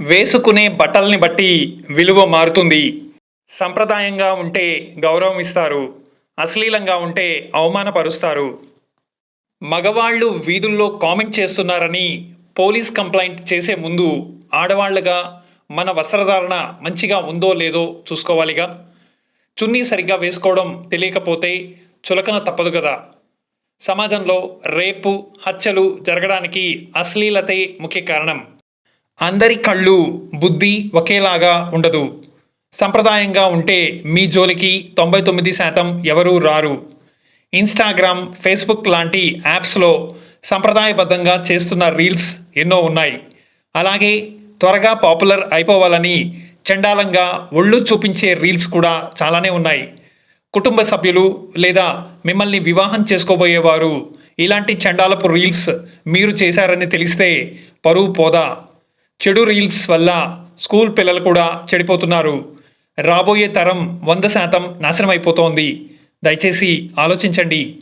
వేసుకునే బట్టల్ని బట్టి విలువ మారుతుంది. సంప్రదాయంగా ఉంటే గౌరవం ఇస్తారు అశ్లీలంగా ఉంటే అవమానపరుస్తారు. మగవాళ్ళు వీధుల్లో కామెంట్ చేస్తున్నారని పోలీస్ కంప్లైంట్ చేసే ముందు ఆడవాళ్ళుగా మన వస్త్రధారణ మంచిగా ఉందో లేదో చూసుకోవాలిగా. చున్నీ సరిగ్గా వేసుకోవడం తెలియకపోతే చులకన తప్పదు కదా. సమాజంలో రేపు హత్యలు జరగడానికి అశ్లీలతే ముఖ్య కారణం. అందరి కళ్ళు బుద్ధి ఒకేలాగా ఉండదు. సంప్రదాయంగా ఉంటే మీ జోలికి తొంభై తొమ్మిది శాతం ఎవరూ రారు. ఇన్స్టాగ్రామ్ ఫేస్బుక్ లాంటి యాప్స్లో సంప్రదాయబద్ధంగా చేస్తున్న రీల్స్ ఎన్నో ఉన్నాయి. అలాగే త్వరగా పాపులర్ అయిపోవాలని చండాలంగా ఒళ్ళు చూపించే రీల్స్ కూడా చాలానే ఉన్నాయి. కుటుంబ సభ్యులు లేదా మిమ్మల్ని వివాహం చేసుకోబోయేవారు ఇలాంటి చండాలపు రీల్స్ మీరు చేశారని తెలిస్తే పరువు పోదా? చెడు రీల్స్ వల్ల స్కూల్ పిల్లలు కూడా చెడిపోతున్నారు. రాబోయే తరం వంద శాతం నాశనం అయిపోతోంది దయచేసి ఆలోచించండి.